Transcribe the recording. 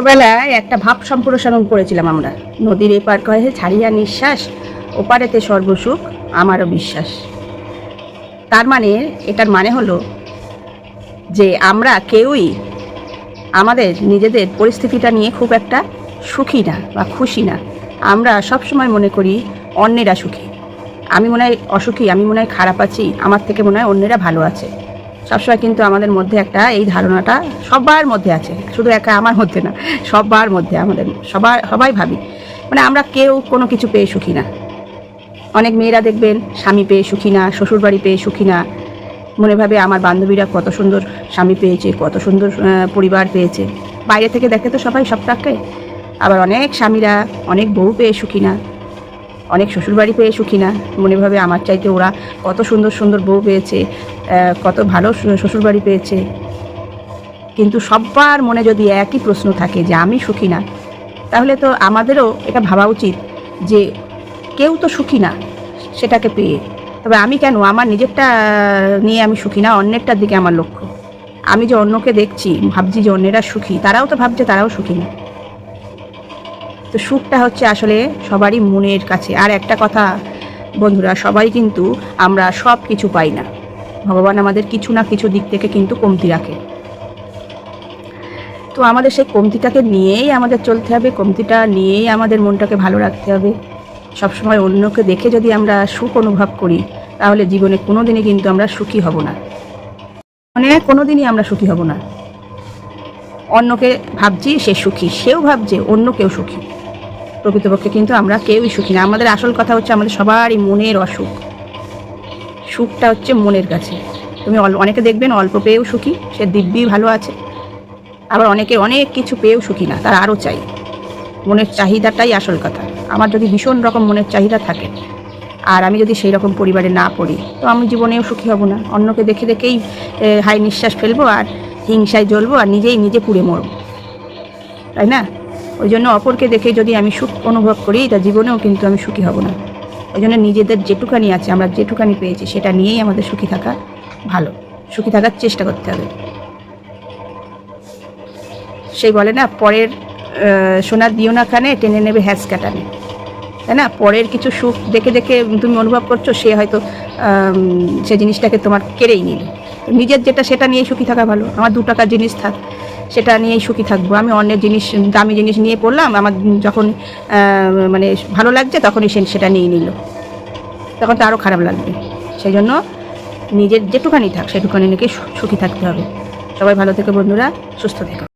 ছোটবেলায় একটা ভাব সম্প্রসারণ করেছিলাম আমরা। নদীর এপার কয়ে ছাড়িয়া নিঃশ্বাস, ওপারেতে সর্বসুখ, আমারও বিশ্বাস। তার মানে এটার মানে হলো যে আমরা কেউই আমাদের নিজেদের পরিস্থিতিটা নিয়ে খুব একটা সুখী না বা খুশি না। আমরা সব সময় মনে করি অন্যেরা সুখী। আমি মনে হয় অসুখী, আমি মনে হয় খারাপ আছি, আমার থেকে মনে হয় অন্যেরা ভালো আছে। সবসময় কিন্তু আমাদের মধ্যে একটা এই ধারণাটা সবার মধ্যে আছে। শুধু একা আমার মধ্যে না, সবার মধ্যে আমাদের, সবার, সবাই ভাবি। মানে আমরা কেউ কোনো কিছু পেয়ে সুখী না। অনেক মেয়েরা দেখবেন স্বামী পেয়ে সুখী না, শ্বশুরবাড়ি পেয়ে সুখী না। মনে ভাবে আমার বান্ধবীরা কত সুন্দর স্বামী পেয়েছে, কত সুন্দর পরিবার পেয়েছে। বাইরে থেকে দেখে তো সবাই সবটাকে আবার অনেক স্বামীরা অনেক বউ পেয়ে সুখী না। অনেক শ্বশুরবাড়ি পেয়ে সুখী না মনে ভাবে আমার চাইতে ওরা কত সুন্দর সুন্দর বউ পেয়েছে কত ভালো শ্বশুরবাড়ি পেয়েছে। কিন্তু সবার মনে যদি একই প্রশ্ন থাকে যে আমি সুখী না, তাহলে তো আমাদেরও এটা ভাবা উচিত যে কেউ তো সুখী না, সেটাকে পেয়ে। তবে আমি কেন? আমার নিজেরটা নিয়ে আমি সুখী না, অন্যেরটার দিকে আমার লক্ষ্য। আমি যে অন্যকে দেখছি, ভাবছি যে অন্যেরা সুখী, তারাও তো ভাবছে তারাও সুখী না। তো সুখটা হচ্ছে আসলে সবারই মনের কাছে। আর একটা কথা, বন্ধুরা, সবাই কিন্তু আমরা সব কিছু পাই না। ভগবান আমাদের কিছু না কিছু দিক থেকে কিন্তু কমতি রাখে। তো আমাদের সেই কমতিটাকে নিয়েই আমাদের চলতে হবে, কমতিটা নিয়েই আমাদের মনটাকে ভালো রাখতে হবে। সবসময় অন্যকে দেখে যদি আমরা সুখ অনুভব করি, তাহলে জীবনে কোনো দিনই কিন্তু আমরা সুখী হব না। মানে কোনো দিনই আমরা সুখী হব না। অন্যকে ভাবছি সে সুখী, সেও ভাবছে অন্য কেউ সুখী। প্রকৃতপক্ষে কিন্তু আমরা কেউই সুখী না। আমাদের আসল কথা হচ্ছে আমাদের সবারই মনের অসুখ। সুখটা হচ্ছে মনের কাছে। তুমি অনেকে দেখবেন অল্প পেয়েও সুখী, সে দিব্যি ভালো আছে। আবার অনেকে অনেক কিছু পেয়েও সুখী না, তার আরও চাই। মনের চাহিদাটাই আসল কথা। আমার যদি ভীষণ রকম মনের চাহিদা থাকে, আর আমি যদি সেই রকম পরিবারে না পড়ি, তো আমি জীবনেও সুখী হব না। অন্যকে দেখে দেখেই হাই নিঃশ্বাস ফেলব আর হিংসায় জ্বলবো আর নিজেই নিজে পুড়ে মরব। তাই না? ওই জন্য অপরকে দেখে যদি আমি সুখ অনুভব করি তা জীবনেও কিন্তু আমি সুখী হব না। ওই জন্য নিজেদের যেটুকানি আছে, আমরা যেটুকানি পেয়েছি, সেটা নিয়েই আমাদের সুখী থাকা ভালো। সুখী থাকার চেষ্টা করতে হবে। সেই বলে না, পরের সোনা দিও না খানে টেনে নেবে হ্যাস কাটানে। তাই না? পরের কিছু সুখ দেখে দেখে তুমি অনুভব করছ, সে হয়তো সে জিনিসটাকে তোমার কেড়েই নিল। নিজের যেটা, সেটা নিয়েই সুখী থাকা ভালো। আমার দু টাকার জিনিস থাক, সেটা নিয়েই সুখী থাকব। আমি অন্যের জিনিস, দামি জিনিস নিয়ে পড়লাম, আমার যখন মানে ভালো লাগছে, তখনই সে, সেটা নিয়ে নিল। তখন তো আরও খারাপ লাগবে। সেই জন্য নিজের যেটুখানি থাক, সেটুখানি নিয়ে সুখী থাকতে হবে। সবাই ভালো থেকে বন্ধুরা, সুস্থ থেকো।